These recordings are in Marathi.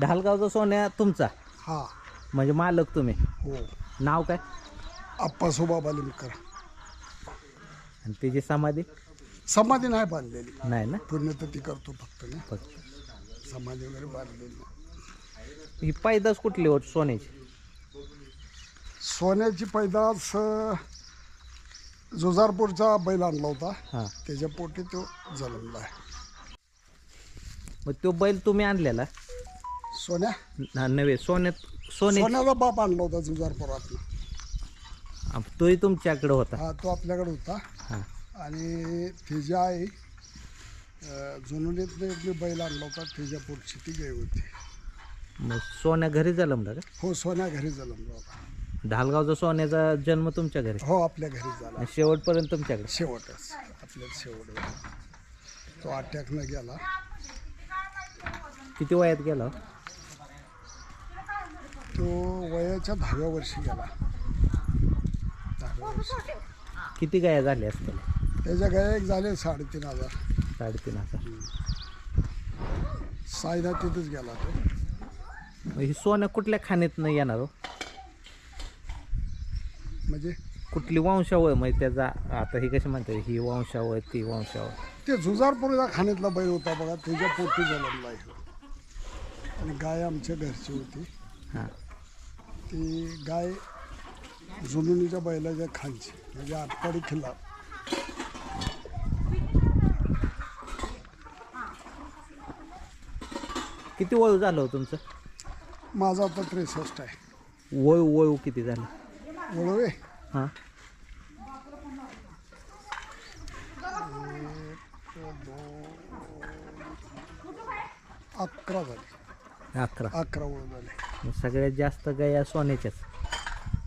ढालगावचा सोन्या तुमचा? हा. म्हणजे मालक तुम्ही. हो. नाव काय? आप्पासोबा बालिमकर आणि त्याची समाधी? समाधी नाही बांधलेली. नाही ना? पुण्य तर ती करतो फक्त मी फक्त. समाधी वगैरे बांधलेली नाही. ही पैदास कुठली होत सोन्याची? सोन्याची पैदास अं, जुजारपूरचा बैल आणला होता. हां. त्याच्या पोटी तो जन्मला आहे. मग तो बैल तुम्ही आणलेला? सोन्या? ना- नव्हे सोन्यात सोने सोन्याचा बाप आणला होता जुजारपुरात तोही तुमच्याकडे होता. हा तो आपल्याकडे होता. हां. आणि तिच्या आई जुनुनीतनं एक मी बैल आणला होता पोटची ती गाय होती. मग सोन्या घरी जन्मला का? हो सोन्या घरी जन्मला होता. ढालगावचा सोन्याचा जन्म तुमच्या घरी? हो आपल्या घरी झाला. आणि शेवटपर्यंत तुमच्याकडे? शेवटच. आपल्यात शेवट होता. तो अटॅकनं गेला. किती वयात गेला? हो? तो वयाच्या दहाव्या वर्षी गेला. दहाव्या वर्षी. किती गाया झाल्या असतील? त्याच्या गाय एक झाले साडेतीन हजार. साडेतीन हजार. सायदा तिथंच गेला तो. मग ही सोन्या कुठल्या खाणीतनं येणार हो? म्हणजे? कुठली वंशावळ? म्हणजे त्याचा आता ही कशी म्हणते ही वंशावळ ती वंशावळ. ते जुजारपूरचा खाण्यातला बैल होता बघा त्याच्या पोटी ह्यो. आणि गाय आमच्या घरची होती. हां. ती गाय जुनुनीच्या बैलाच्या खालची म्हणजे आटपाडी खिल्ला. किती वळू झालं हो तुमचं? माझा आता त्रेसष्ट आहे. वळू वळू किती झालं? वळवे हां. अकरा झाले. अकरा. अकरा वळ झाले. मग सगळ्यात जास्त गाया सोन्याच्याच.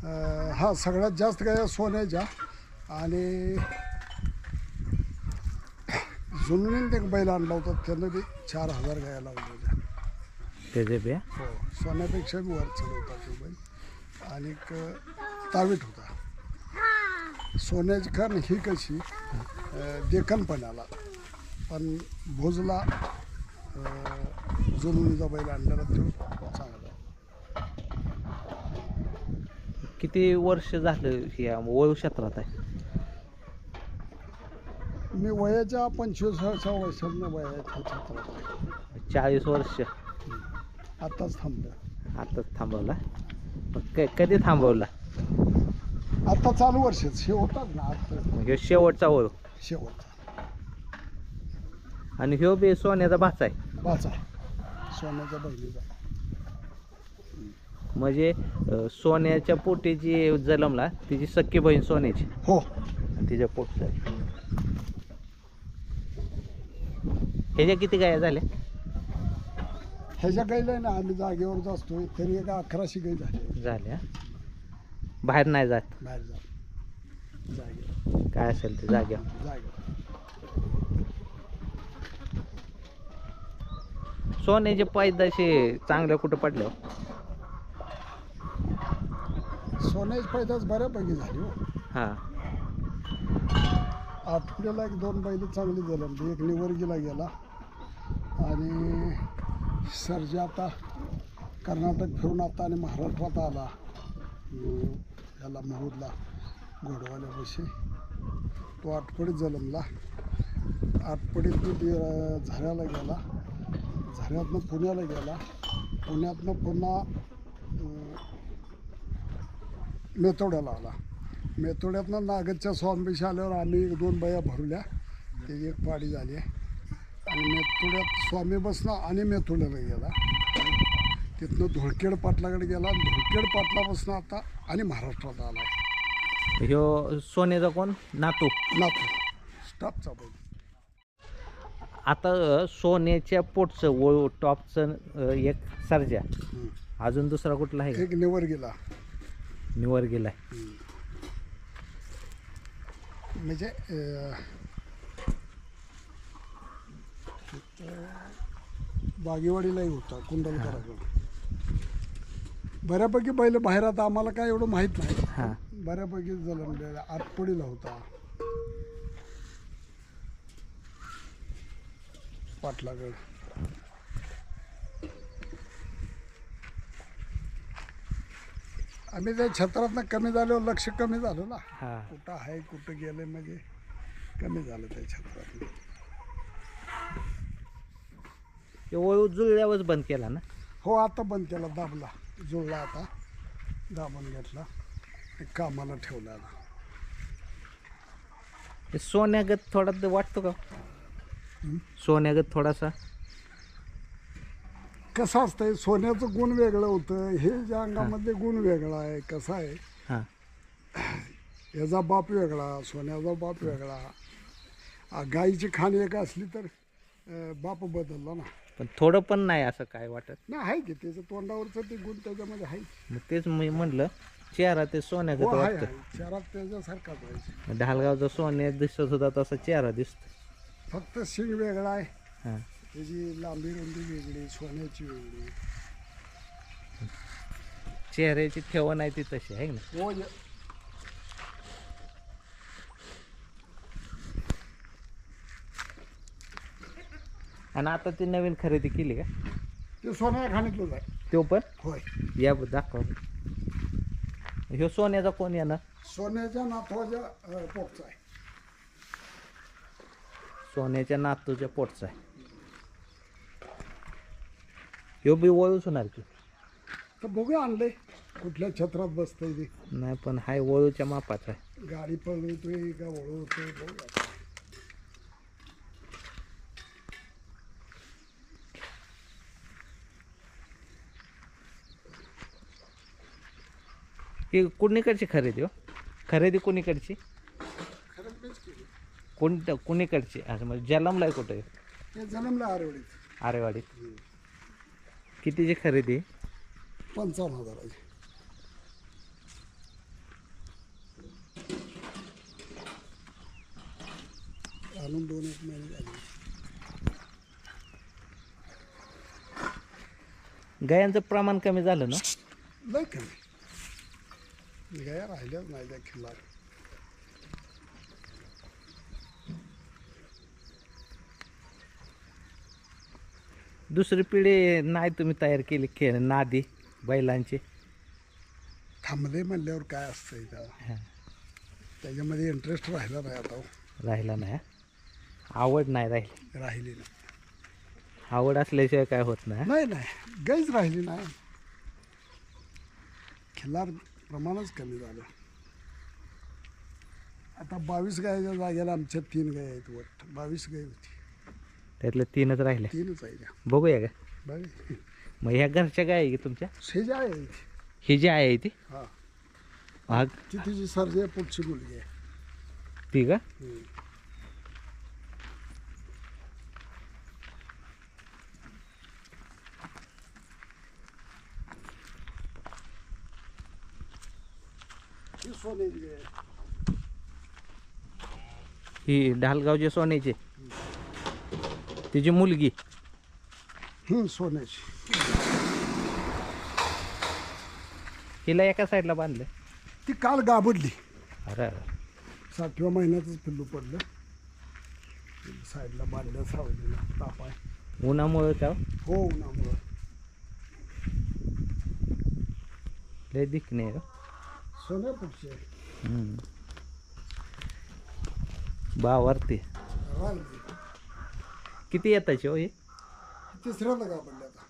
अं, हा सगळ्यात जास्त गाय सोन्याच्या. आणि जुनुनीने एक बैल आणला होता त्यानं बी चार हजार गाया लावल्या होत्या. त्याचे बी हो? सोन्यापेक्षा बी वर चढ होता तो बैल. आणि एक तावीट होता. सोन्याची कारण ही कशी अं, देखणपणाला पण भोजला जुनुनीचा बैल आणलेला तो चांगला किती वर्ष झालं या वळू क्षेत्रात आहे? मी वयाच्या पंचवीसाव्या वर्षांना वयाच्या क्षेत्रात आहे. चाळीस वर्ष. आत्ताच थांबलं. आताच थांबवला? मग क- कधी थांबवला? आता चालू वर्षच. हे होतात ना आता शेवटचा वळू शेवटचा. आणि ह्यो बी सोन्याचा भाचा आहे? वाचा सोन्याच्या बहिणीचा. म्हणजे अं, सोन्याच्या पोटी जी जन्मला तिची सख्खी बहीण सोन्याची. हो. आणि तिच्या आहे. ह्याच्या किती गाया झाल्या? ह्याच्या गाईला ना आम्ही जागेवरच असतो तरी एका अकराशे गाई झाली झाल्या. बाहेर नाही जात. बाहेर जागेवर. काय असेल ते जाग्या जागेवर. सोन्याचे पैदाशे चांगल्या कुठं पडल्या हो? सोन्याची पैदाच बऱ्यापैकी झाली हो. हां. आठवड्याला एक दोन बैल चांगली जलमली एक निवर्गीला गेला. आणि सरजी आता कर्नाटक फिरून आता आणि महाराष्ट्रात आला. याला महूदला घोडवाल्यापाशी तो आठवडीत जलमला आठवडीत मी झऱ्याला गेला. झऱ्यातनं पुण्याला गेला. पुण्यातनं पुन्हा अं, मेतवड्याला आला. मेतोड्यातनं नागदच्या स्वामीशी आल्यावर आम्ही एक दोन बाया भरल्या. त्याची एक पाडी झाली. आणि मेतोड्यात स्वामी बसनं आणि मेतोड्याला गेला. तिथनं धुळकेड पाटलाकडे गेला. आणि धुळकेड पाटलापासून आता आणि महाराष्ट्रात आला. ह्यो सोन्याचा कोण? नातू. नातू. स्टाफचा बैल आता सोन्याच्या पोटचं वळू टॉपचं एक सर्जा. अजून दुसरा कुठला आहे? एक निवर गेला निवर गेलाय. म्हणजे बागेवाडीलाही होता कुंडलकराकडे बऱ्यापैकी बैल बाहेर आता आम्हाला काय एवढं माहीत नाही. बऱ्यापैकी जलमलेला आटपडीला होता. पाटलागड. आम्ही त्या छत्रातनं कमी झालो लक्ष कमी झालं ना. हा. कुठं आहे कुठं गेलं म्हणजे कमी झालं त्या छत्रातनं ते वळू जुळल्यावरच बंद केला ना? हो आता बंद केला दाबला. जुळला आता दाबून घेतला. ते कामाला ठेवला आता. ते सोन्यागत थोडा वाटतो का? हं? सोन्यागत थोडासा? कसं असतंय? सोन्याचं गुण वेगळं होतं. हे ज्या अंगामध्ये गुण वेगळा आहे कसं आहे? हां. याचा बाप वेगळा सोन्याचा बाप वेगळा. आ, गाईची खाण एक असली तर अं, बाप बदलला ना. पण थोडं पण नाही असं काय वाटत? नाही आहे की. त्याचं तोंडावरचं ते गुण त्याच्यामध्ये आहे. मग तेच मी म्हणलं चेहरा ते सोन्यागत हो आहे वाटतं. आहे. शहरात त्याच्यासारखाच आहे. ढालगावचा सोन्या दिसत होता तसा चेहरा दिसतो फक्त शिंग वेगळा आहे. हां. त्याची लांबी रुंदी वेगळी सोन्याची वेगळी. चेहऱ्याची ठेवण आहे ती तशी आहे ना? हो य- आणि आता ती नवीन खरेदी केली का? ते सोन्या खाणीतलंच आहे. तो पण? होय. या ब- दाखव. ह्यो सोन्याचा कोण येणार? सोन्याच्या नातवाच्या पोटचा आहे. सोन्याच्या नातूच्या पोटचा आहे. ह्यो बी वळूच होणार की. तर बघूया आणले कुठल्या छत्रात बसतंय ते. नाही पण हाय वळूच्या मापाचा आहे गाडी पळवतोय का वळवतोय बघूया. ही कुणीकडची खरेदी हो? खरेदी कुणीकडची? खरंच मीच केली. कोणत्या कुणीकडची? असं म्हणजे जलमलाय कुठे? ते जन्मला आरवडीत. आरेवाडीत. कितीची खरेदी? पंचावन्न हजाराची. आणून दोन एक महिने झाले. गायांचं प्रमाण कमी झालं ना? लय कमी. गाया राहिल्याच नाही त्या खिल्लार. दुसरी पिढी नाही तुम्ही तयार केली खेळ नादी बैलांची. थांबले म्हणल्यावर काय असतंय त्याला हा, त्याच्यामध्ये इंटरेस्ट राहिला नाही आता हो. राहिला नाही हा? आवड नाही राहिली. राहिली नाही. आवड असल्याशिवाय काय होत नाही हा? नाही नाही. गाईच राहिली नाही. खिल्लार प्रमाणच कमी झालं. आता बावीस गायच्या जागेला आमच्या तीन गाय आहेत वट. बावीस गाय होती. त्यातल्या तीनच राहिल्या तीनच आहे बघूया का? मग ह्या घरच्या गाय आहे की तुमच्या? हे जे आहे. ही जी आहे ती? हा. हा. ती तिची सर्जे पुढची मुलगी आहे. ती का? हम्म. ही सोन्याची आहे. ही ढालगावची सोन्याची. तिची मुलगी. सोन्याची. हिला एका साईडला बांधलं ती काल गाबडली. अरे अरे. सातव्या महिन्यातच पिल्लू पडलं. साईडला बांधलं सावलीला ताप आहे उन्हामुळं का हो? उन्हामुळं. लय दिखणे आहे का सोन्या पुढची आहे हम्म. बावरती राहिली. किती येताची हो हे तिसऱ्यांदा गाबडले आता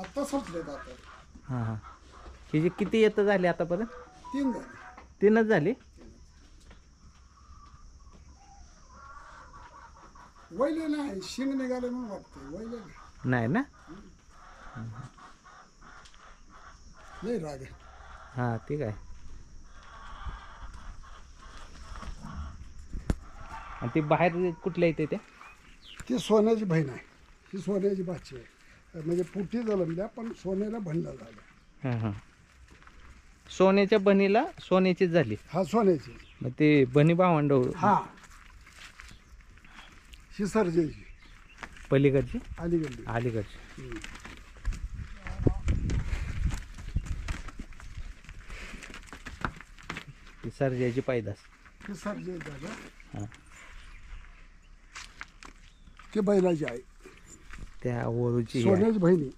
आत्ता सुटले आता. हां हां. हिची किती येतं झाली आतापर्यंत? तीन झाले. तीनच झाली? वैले नाही शिंग निघाले म्हणून वाटतंय. वैले नाही. नाही ना? लय राग आहे. हां ठीक आहे. आणि ती बाहेर कुठल्या येते त्या ती सोन्याची बहीण आहे. ही सोन्याची बाची आहे. म्हणजे पुटी जलमल्या पण सोन्याला भंड झालं. हां हां. सोन्याच्या बनीला सोन्याचीच झाली. हा सोन्याची. मग ते बनी भावंड हा ही. सर्जेची. पलीकडची? अलीकडली अलीकडची. हम्म. ती सर्जाची पायदास. ही सर्जे झालं हां. ते बैलाची आहे त्या ही आहे. सोन्याची बहिणी.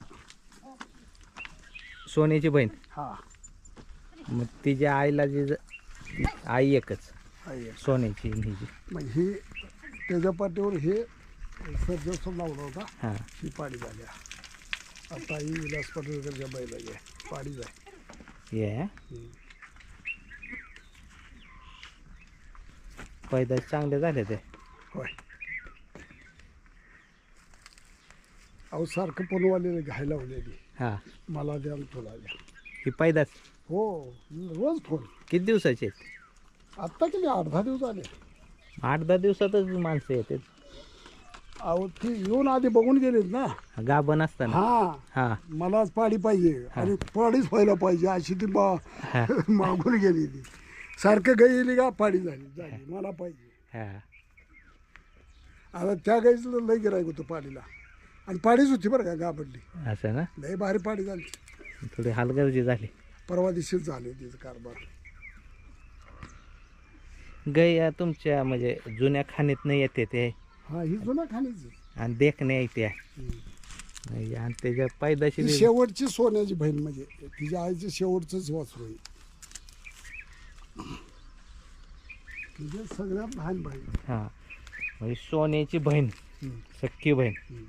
सोन्याची बहीण? हा. मग तिच्या आईला जी ज- आई एकच. आहे सोन्याची आणि हिची. मग ही त्याच्या पाठीवर हे सर्जस्व लावला होता. हां. ही पाडी झाल्या आता ही विलास पाटीलकरच्या बैलाची आहे. पाडीच आहे. ये पैदास चांगले झाले ते. होय. अहो सारखं पुनवालेलं घ्यायला लावलेली. हां. मला द्या आणि तुला द्या. ही पैदास हो रोज फोन. किती दिवसाचे आहेत? आत्ता किती? आठ दहा दिवस आले आठ दहा दिवसातच माणसं येतात. अहो ती येऊन आधी बघून गेलीत ना. गाभण असताना? हा. हां. मलाच पाडी पाहिजे. आणि पाडीच व्हायला पाहिजे अशी ती हां. मागून गेली ती सारखं गेली का? पाडी झाली झाली. मला पाहिजे. हां. आता त्या गाईचं लय गिरायक होतं पाडीला आणि पाडीच होती बरं का गाबडली असं ना? लय भारी पाडी झाली. थोडी हालगर्जी झाली. परवा दिवशीच झाले तिचं कारभार. गाय तुमच्या म्हणजे जुन्या खाणीत येते ते? हा ही जुना खाणीच आणि देखण्या येते? आणि त्याच्या पैदाशी ही शेवटची सोन्याची बहीण म्हणजे तिच्या आईचं शेवटचंच वासरू आहे. म्हणजे सगळ्यात लहान बहीण. हां म्हणजे सोन्याची बहीण हम्म. सख्खी बहीण. हम्म.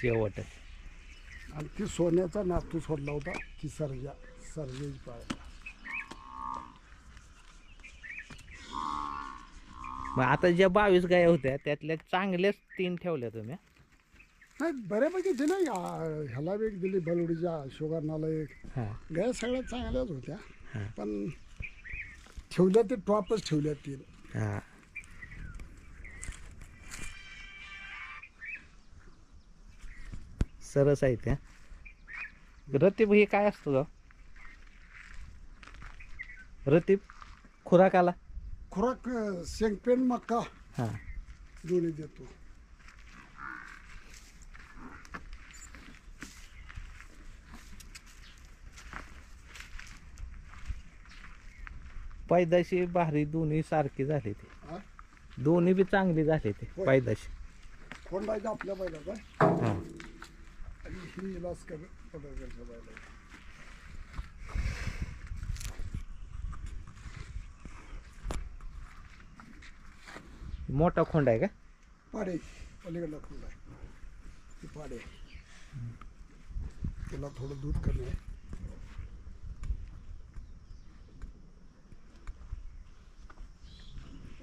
शेवट आणि ती सोन्याचा नातू सोडला होता ती सर्जा सर्जेची पाय मग आता ज्या बावीस गाया होत्या त्यातल्या चांगल्याच तीन ठेवल्या तुम्ही नाही बऱ्यापैकी दिले ह्याला एक दिली बलवडीच्या शुगरनाला एक. हां. गाय सगळ्यात चांगल्याच होत्या हां. पण ठेवल्या ते टॉपच ठेवल्या तीन. हां. सरस आहे त्या. रतीब हे काय असतं ग? रतीब खुराकाला खुराक अं, शेंगपेंड मक्का हां. दोन्ही देतो. पैदाशी भारी दोन्ही सारखी झाली ती? दोन्ही बी चांगली झाली ती होय. पैदाशी. कोंडायचं आपल्या बैलाचा? ही इलाज कर पडरगडच्या बैलाचा मोठा खोंड आहे का? पाडे पलीकडला खोंड आहे. ती पाडे. त्याला थोडं दूध कमी आहे.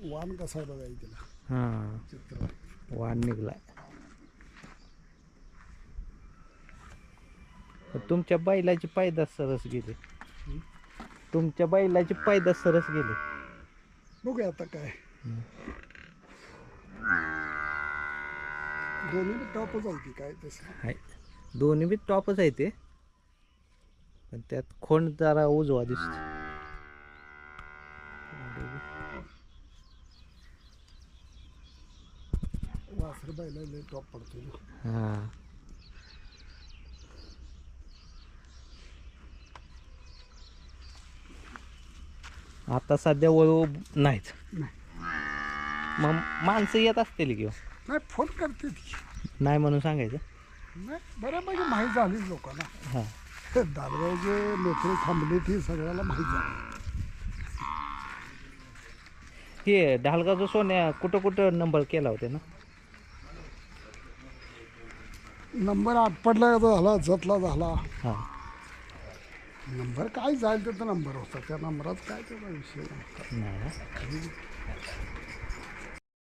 वाण कसा आहे बघा तिला हाँ. चित्र वाण निघलाय. पण तुमच्या बैलाची पैदास सरस गेली. तुमच्या बैलाची पैदास सरस गेली. बघूया आता काय. दोन्ही टॉपच आहे ती काय तसं? दोन्ही बी टॉपच आहे ते. पण त्यात खोंड जरा उजवा दिसतो. वासर बैला टॉप पडतो हां. आता सध्या वळू नाहीत. मग माणसं येत असतील किंवा नाही फोन करते ती नाही म्हणून सांगायचं? नाही बऱ्यापैकी माहीत झाली लोकांना. हां. दादगावचे मेट्रो थांबले ती सगळ्याला माहीत झाली. हे ढालगावचं सोन्या कुठं कुठं नंबर केला होता ना? नंबर आटपडला झाला जतला झाला. हां. नंबर काय जाईल त्याचा नंबर होता? त्या नंबरात काय त्याचा विषय नव्हता नाही. ना